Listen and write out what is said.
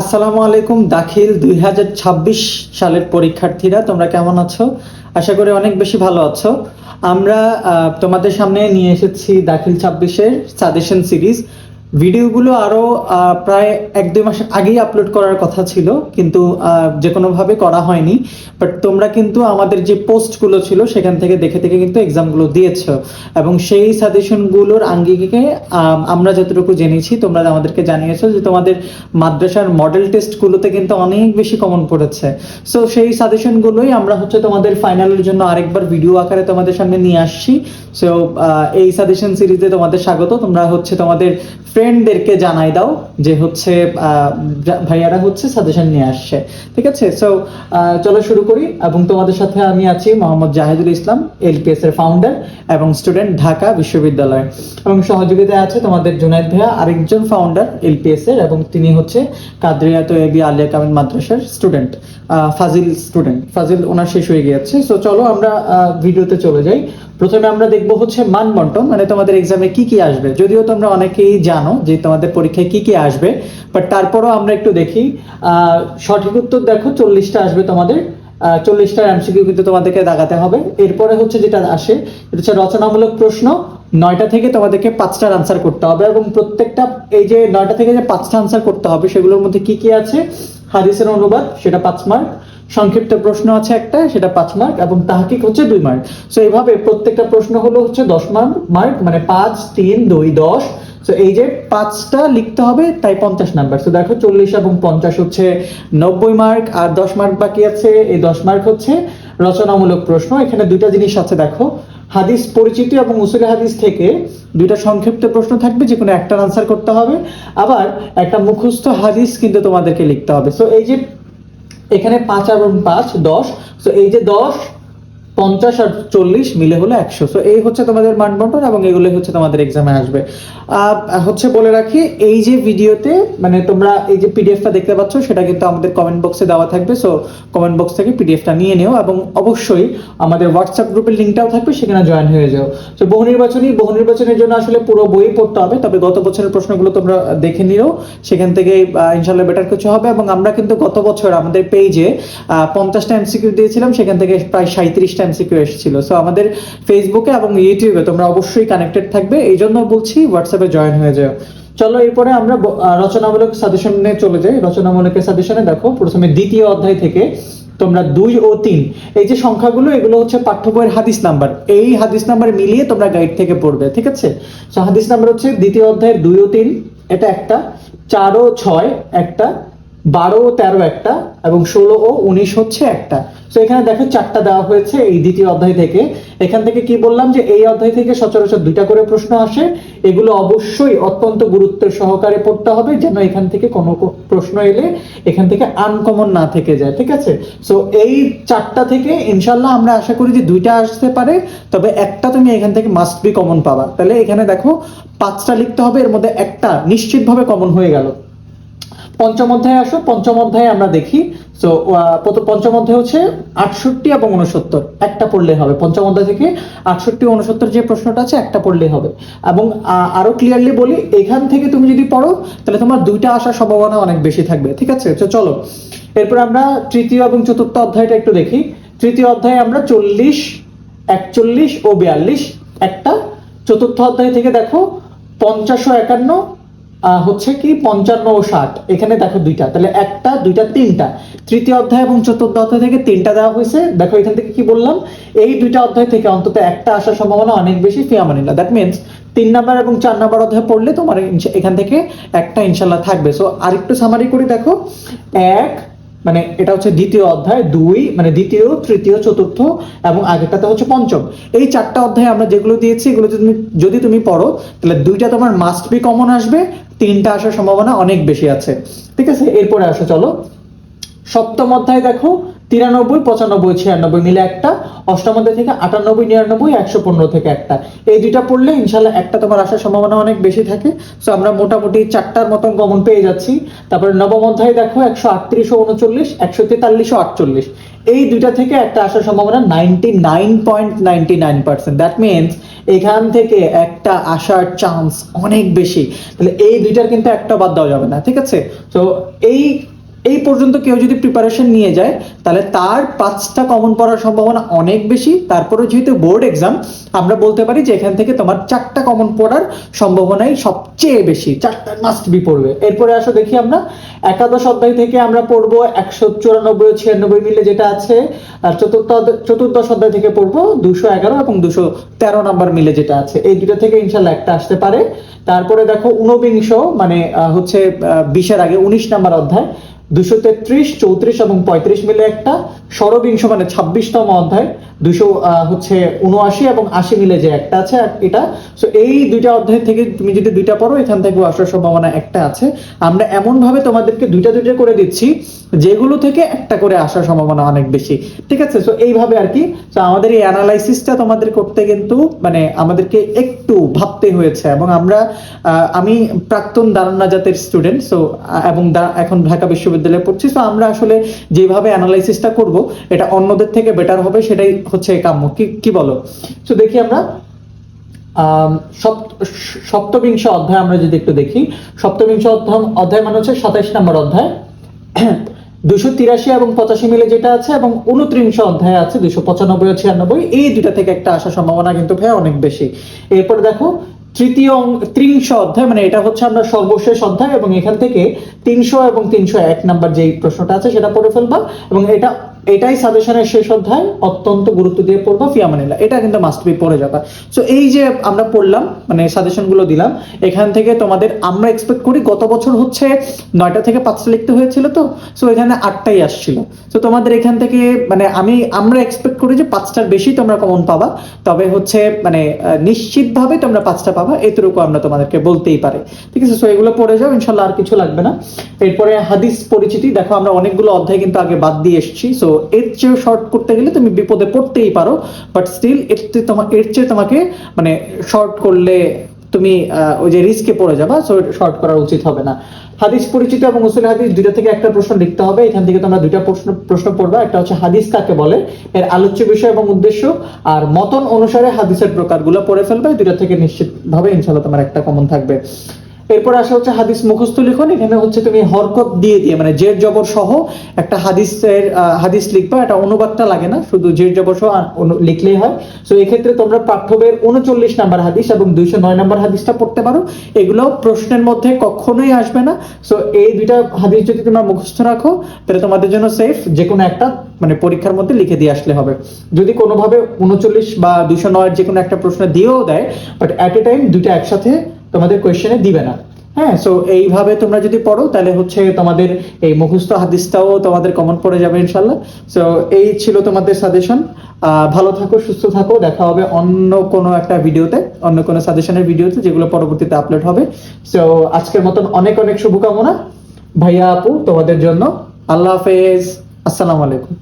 আসসালামু আলাইকুম দাখিল দুই হাজার ছাব্বিশ সালের পরীক্ষার্থীরা, তোমরা কেমন আছো? আশা করি অনেক বেশি ভালো আছো। আমরা তোমাদের সামনে নিয়ে এসেছি দাখিল ছাব্বিশের সাজেশন সিরিজ। ভিডিওগুলো আরও আহ, প্রায় এক দুই মাস আগেই আপলোড করার কথা ছিল কিন্তু যে কোনোভাবে করা হয়নি। বাট তোমরা কিন্তু আমাদের যে পোস্টগুলো ছিল সেখান থেকে দেখে দেখে কিন্তু এক্সামগুলো দিয়েছ। এবং সেই সাজেশনগুলোর আঙ্গিকে আমরা যতটুকু জেনেছি তোমরা আমাদেরকে জানিয়েছো যে তোমাদের মাদ্রাসার মডেল টেস্টগুলোতে কিন্তু অনেক বেশি কমন পড়েছে। সো সেই সাজেশনগুলোই আমরা হচ্ছে তোমাদের ফাইনালের জন্য আরেকবার ভিডিও আকারে তোমাদের সামনে নিয়ে আসছি। সো এই সাজেশন সিরিজে তোমাদের স্বাগত। তোমরা হচ্ছে তোমাদের ফ্রেন্ডদেরকে জানাই দাও যে হচ্ছে ভাইয়ারা হচ্ছে সাজেশন নিয়ে আসছে। ঠিক আছে? সো চলো শুরু করি। এবং তোমাদের সাথে আমি আছি মোহাম্মদ জাহিদুল ইসলাম এলপিএস এর ফাউন্ডার এবং স্টুডেন্ট ঢাকা বিশ্ববিদ্যালয়। এবং সহযোগিতায় আছে তোমাদের জুনাইদ ভাইয়া, আরেকজন ফাউন্ডার এলপিএস এর এবং তিনি হচ্ছে কাদরিয়া এবি আলিয়া কামিল মাদ্রাসার স্টুডেন্ট ফাজিল স্টুডেন্ট ফাজিল ওনার শেষ হয়ে গিয়েছে। সো চলো আমরা ভিডিওতে চলে যাই। প্রথমে আমরা দেখব হচ্ছে মান বন্টন মানে তোমাদের এক্সামে কি কি আসবে। যদিও তোমরা অনেকেই জানো যে তোমাদের পরীক্ষায় কি কি আসবে বাট তারপরও আমরা একটু দেখি। সঠিক উত্তর দেখো, চল্লিশটা আসবে তোমাদের। চল্লিশটা এমসিকিউ কিন্তু তোমাদেরকে দাগাতে হবে। এরপরে হচ্ছে যেটা আসে, এটা হচ্ছে রচনামূলক প্রশ্ন। নয়টা থেকে তোমাদেরকে পাঁচটার আনসার করতে হবে এবং প্রত্যেকটা, এই যে নয়টা থেকে যে পাঁচটা আনসার করতে হবে, সেগুলোর মধ্যে কি কি আছে? হাদিসের অনুবাদ, সেটা পাঁচ মার্ক সংক্ষিপ্ত প্রশ্ন আছে একটা, সেটা পাঁচ মার্ক এবং তাহাকিক হচ্ছে দুই মার্ক সো এইভাবে প্রত্যেকটা প্রশ্ন হলো হচ্ছে দশ মার্ক মার্ক মানে পাঁচ, তিন, দুই, দশ। তো এই যে পাঁচটা লিখতে হবে, তাই পঞ্চাশ নাম্বার তো দেখো চল্লিশ এবং পঞ্চাশ হচ্ছে নব্বই মার্ক আর দশ মার্ক বাকি আছে, এই দশ মার্ক হচ্ছে রচনামূলক প্রশ্ন। এখানে দুইটা জিনিস আছে, দেখো। হাদিস পরিচিতি এবং উসুল হাদিস থেকে দুইটা সংক্ষিপ্ত প্রশ্ন থাকবে যে কোনো একটার আনসার করতে হবে। আবার একটা মুখস্থ হাদিস কিন্তু তোমাদেরকে লিখতে হবে। সো এই যে এখানে পাঁচ আর পাঁচ দশ। তো এই যে দশ পঞ্চাশ আর চল্লিশ মিলে হলো একশো। তো এই হচ্ছে তোমাদের মান বন্টন এবং এগুলো হচ্ছে তোমাদের এক্সামে আসবে। হচ্ছে বলে রাখি, এই যে ভিডিওতে মানে তোমরা এই যে পিডিএফটা দেখতে পাচ্ছ, সেটা কিন্তু আমাদের কমেন্ট বক্সে দেওয়া থাকবে। সো কমেন্ট বক্স থেকে পিডিএফটা নিয়ে নিও এবং অবশ্যই আমাদের হোয়াটসঅ্যাপ গ্রুপের লিঙ্কটাও থাকবে, সেখানে জয়েন হয়ে যাও। তো বহু নির্বাচনী, বহু নির্বাচনের জন্য আসলে পুরো বই পড়তে হবে, তবে গত বছরের প্রশ্নগুলো তোমরা দেখে নিও। সেখান থেকে ইনশাল্লাহ বেটার কিছু হবে এবং আমরা কিন্তু গত বছর আমাদের পেজে পঞ্চাশটা এমসিকিউ দিয়েছিলাম, সেখান থেকে প্রায় সাঁত্রিশটা এমসিকিউ এসেছিল। সো আমাদের ফেসবুকে এবং ইউটিউবে তোমরা অবশ্যই কানেক্টেড থাকবে। এই জন্য বলছি হোয়াটসঅ্যাপে জয়েন হয়ে যাও। চলো, এরপরে আমরা রচনামূলক সাজেশনে চলে যাই। রচনামূলক সাজেশনে দেখো, প্রথমে দ্বিতীয় অধ্যায় থেকে তোমরা দুই ও তিন। এই যে সংখ্যাগুলো, এগুলো হচ্ছে পাঠ্য বইয়ের হাদিস নাম্বার। এই হাদিস নাম্বার মিলিয়ে তোমরা গাইড থেকে পড়বে, ঠিক আছে? হাদিস নাম্বার হচ্ছে দ্বিতীয় অধ্যায়ের দুই ও তিন। এটা একটা, চার ও ছয়, একটা বারো ও তেরো একটা এবং ষোলো ও উনিশ হচ্ছে একটা। তো এখানে দেখো চারটা দেওয়া হয়েছে এই দ্বিতীয় অধ্যায় থেকে। এখান থেকে কি বললাম যে এই অধ্যায় থেকে সচরাচর দুইটা করে প্রশ্ন আসে। এগুলো অবশ্যই অত্যন্ত গুরুত্ব সহকারে পড়তে হবে যেন এখান থেকে কোনো প্রশ্ন এলে এখান থেকে আনকমন না থেকে যায়, ঠিক আছে? সো এই চারটা থেকে ইনশাল্লাহ আমরা আশা করি যে দুইটা আসতে পারে, তবে একটা তুমি এখান থেকে মাস্ট বি কমন পাবা। তাহলে এখানে দেখো পাঁচটা লিখতে হবে, এর মধ্যে একটা নিশ্চিতভাবে কমন হয়ে গেল। পঞ্চম অধ্যায়ে আসো, পঞ্চম অধ্যায়ে আমরা দেখি। তো পঞ্চম অধ্যায় হচ্ছে আটষট্টি এবং উনসত্তর একটা পড়লে হবে। পঞ্চম অধ্যায় থেকে আটষট্টি উনসত্তর যে প্রশ্নটা আছে, একটা পড়লে হবে। এবং আরও ক্লিয়ারলি বলি, এখান থেকে তুমি যদি পড়ো, তাহলে তোমার দুইটা আসার সম্ভাবনা অনেক বেশি থাকবে। ঠিক আছে? তো চলো। এরপর আমরা তৃতীয় এবং চতুর্থ অধ্যায়টা একটু দেখি। তৃতীয় অধ্যায়ে আমরা চল্লিশ, একচল্লিশ ও বিয়াল্লিশ। একটা চতুর্থ অধ্যায় থেকে দেখো, পঞ্চাশ ও একান্ন হচ্ছে কি, পঞ্চান্ন ও ষাট। এখানে দেখো দুইটা। তাহলে একটা, দুইটা, তিনটা। তৃতীয় অধ্যায় এবং চতুর্থ অধ্যায় থেকে তিনটা দেওয়া হয়েছে। দেখো এখান থেকে কি বললাম? এই দুইটা অধ্যায় থেকে অন্তত একটা আসার সম্ভাবনা অনেক বেশি ফিয়ামানিল্লা দ্যাট মিনস তিন নাম্বার এবং চার নাম্বার অধ্যায় পড়লে তোমার এখান থেকে একটা ইনশাল্লাহ থাকবে। সো আরেকটু সামারি করে, দেখো। এক মানে এটা হচ্ছে দ্বিতীয় অধ্যায়, দুই মানে দ্বিতীয়, তৃতীয়, চতুর্থ এবং আগেরটাতে হচ্ছে পঞ্চম। এই চারটা অধ্যায় আমরা যেগুলো দিয়েছি, এগুলো যদি তুমি যদি তুমি পড়ো, তাহলে দুইটা তোমার মাস্ট বি কমন আসবে, তিনটা আসার সম্ভাবনা অনেক বেশি আছে। ঠিক আছে? এরপরে আসো, চলো। সপ্তম অধ্যায় দেখো, তিরানব্বই, পঁচানব্বই, ছিয়ানব্বই মিলে একটা। অষ্টম অধ্যায় থেকে আটানব্বই, নিরানব্বই, একশো পনেরো থেকে একটা। এই দুইটা পড়লে ইনশাল্লাহ একটা তোমার আসার সম্ভাবনা অনেক বেশি থাকে। সো আমরা মোটামুটি চারটার মতন কমন পেয়ে যাচ্ছি। তারপরে নবম অধ্যায় দেখো, একশো আটত্রিশ উনচল্লিশ, একশো তেতাল্লিশ আটচল্লিশ। এই দুইটা থেকে একটা আসার সম্ভাবনা ninety nine point ninety nine percent. That means এখান থেকে একটা আসার চান্স অনেক বেশি। তাহলে এই দুইটার কিন্তু একটা বাদ দেওয়া যাবে না, ঠিক আছে? তো এই এই পর্যন্ত কেউ যদি প্রিপারেশন নিয়ে যায়, তাহলে তার পাঁচটা কমন পড়ার সম্ভাবনা অনেক বেশি। তারপরে যেহেতু বোর্ড এক্সাম আমরা বলতে পারি যে এখান থেকে তোমার চারটা কমন পড়ার সম্ভাবনাই সবচেয়ে বেশি। চারটা মাস্ট বি পড়বে। এরপরে আসো দেখি আমরা। একাদশ অধ্যায় থেকে আমরা পড়ব একশো চুরানব্বই ছিয়ানব্বই মিলে যেটা আছে, আর চতুর্থ চতুর্দশ অধ্যায় থেকে পড়ব দুশো এগারো এবং দুশো তেরো নাম্বার মিলে যেটা আছে। এই দুটো থেকে ইনশাল্লাহ একটা আসতে পারে। তারপরে দেখো ঊনবিংশ মানে হচ্ছে বিশের আগে উনিশ নাম্বার অধ্যায়। দুশো তেত্রিশ চৌত্রিশ এবং পঁয়ত্রিশ মিলে একটা। ষড়বিংশ মানে ছাব্বিশতম অধ্যায় দুশো হচ্ছে উনআশি এবং আশি মিলে যে একটা আছে এটা। সো এই দুইটা অধ্যায় থেকে তুমি যদি দুইটা পড়ো, এখান থেকে আসার সম্ভাবনা একটা আছে। আমরা এমন ভাবে তোমাদেরকে দুইটা দুইটা করে দিচ্ছি, যেগুলো থেকে একটা করে আসার সম্ভাবনা অনেক বেশি। ঠিক আছে? সো এইভাবে আর কি। তো আমাদের এই অ্যানালাইসিসটা তোমাদের করতে কিন্তু মানে আমাদেরকে একটু ভাবতে হয়েছে। এবং আমরা আমি প্রাক্তন দারান্না জাতের স্টুডেন্ট সো এবং এখন ঢাকা বিশ্ববিদ্যালয়ে পড়ছি। তো আমরা আসলে যেভাবে অ্যানালাইসিসটা করব এটা অন্যদের থেকে বেটার হবে, সেটাই হচ্ছে কাম্য। কি কি বলো? তো দেখি আমরা সপ্তবিংশ অধ্যায় আমরা যদি একটু দেখি, সপ্তবিংশ অধ্যায় অধ্যায় মানে হচ্ছে সাতাইশ নম্বর অধ্যায়। দুশো তিরাশি এবং পঁচাশি মিলে যেটা আছে এবং উনত্রিংশ অধ্যায় আছে, দুশো পঁচানব্বই ও ছিয়ানব্বই, এই দুটা থেকে একটা আসার সম্ভাবনা কিন্তু ভাই অনেক বেশি। এরপর দেখো, তৃতীয় ত্রিংশ অধ্যায় মানে এটা হচ্ছে আমরা সর্বশেষ অধ্যায় এবং এখান থেকে তিনশো এবং তিনশো এক নাম্বার যেই প্রশ্নটা আছে সেটা পড়ে ফেলবা এবং এটা এটাই সাজেশনের শেষ অধ্যায়। অত্যন্ত গুরুত্ব দিয়ে পড়বা ফিয়ামানিল্লা এটা কিন্তু মাস্ট বি পড়ে যাবা। সো এই যে আমরা পড়লাম মানে সাজেশনগুলো দিলাম, এখান থেকে তোমাদের আমরা এক্সপেক্ট করি গত বছর হচ্ছে নয়টা থেকে পাঁচটা লিখতে হয়েছিল তো? সো এখানে আটটাই আসছিল। তো তোমাদের এখান থেকে মানে আমি, আমরা এক্সপেক্ট করি যে পাঁচটার বেশি তোমরা কমন পাবা। তবে হচ্ছে মানে নিশ্চিত ভাবে তোমরা পাঁচটা পাবা, এতটুকু আমরা তোমাদেরকে বলতেই পারি। ঠিক আছে? সো এগুলো পড়ে যাও, ইনশাল্লাহ আর কিছু লাগবে না। এরপরে হাদিস পরিচিতি, দেখো আমরা অনেকগুলো অধ্যায় কিন্তু আগে বাদ দিয়ে এসেছি। সো এর চেয়েও শর্ট করতে গেলে তুমি বিপদে পড়তেই পারো বাট স্টিল এর তোমার এর চেয়ে তোমাকে মানে শর্ট করলে তুমি ওই যে রিস্কে পড়ে যাবা সো শর্ট করা উচিত হবে না। হাদিস পরিচিত এবং উসুল হাদিস দুইটা থেকে একটা প্রশ্ন লিখতে হবে, এখান থেকে তোমরা দুইটা প্রশ্ন প্রশ্ন পড়বা, একটা হচ্ছে হাদিস কাকে বলে, এর আলোচ্য বিষয় এবং উদ্দেশ্য, আর মতন অনুসারে হাদিসের প্রকারগুলো পড়ে ফেলবে, দুইটা থেকে নিশ্চিত ভাবে ইনশাল্লাহ তোমার একটা কমন থাকবে। এরপর আসা হচ্ছে হাদিস মুখস্থ লিখন, এখানে হচ্ছে তুমি হরকত দিয়ে দিয়ে মানে জের জবর সহ একটা হাদিসের হাদিস লিখবা, এটা অনুবাদটা লাগে না, শুধু জের জবর সহ লিখলেই হয়। সো এক্ষেত্রে তোমরা পাঠ্যবের উনচল্লিশ নাম্বার হাদিস এবং দুইশো নয় নাম্বার হাদিসটা পড়তে পারো। এগুলো প্রশ্নের মধ্যে কখনোই আসবে না। সো এই দুইটা হাদিস যদি তোমরা মুখস্থ রাখো, তাহলে তোমাদের জন্য সেফ যে কোনো একটা মানে পরীক্ষার মধ্যে লিখে দিয়ে আসলে হবে। যদি কোনোভাবে উনচল্লিশ বা দুশো নয়ের যে কোনো একটা প্রশ্ন দিয়েও দেয় বাট অ্যাট এ টাইম দুইটা একসাথে তোমাদের কোয়েশ্চেনে দিবে না। হ্যাঁ সো এইভাবে তোমরা যদি পড়ো, তাহলে হচ্ছে তোমাদের এই মুখস্থ হাদিসটাও তোমাদের কমন পড়ে যাবে ইনশাল্লাহ সো এই ছিল তোমাদের সাজেশন ভালো থাকো, সুস্থ থাকো। দেখা হবে অন্য কোনো একটা ভিডিওতে অন্য কোনো সাজেশনের ভিডিওতে যেগুলো পরবর্তীতে আপলোড হবে। সো আজকের মতন অনেক অনেক শুভকামনা। ভাইয়া আপু, তোমাদের জন্য। আল্লাহ হাফেজ। আসসালামু আলাইকুম।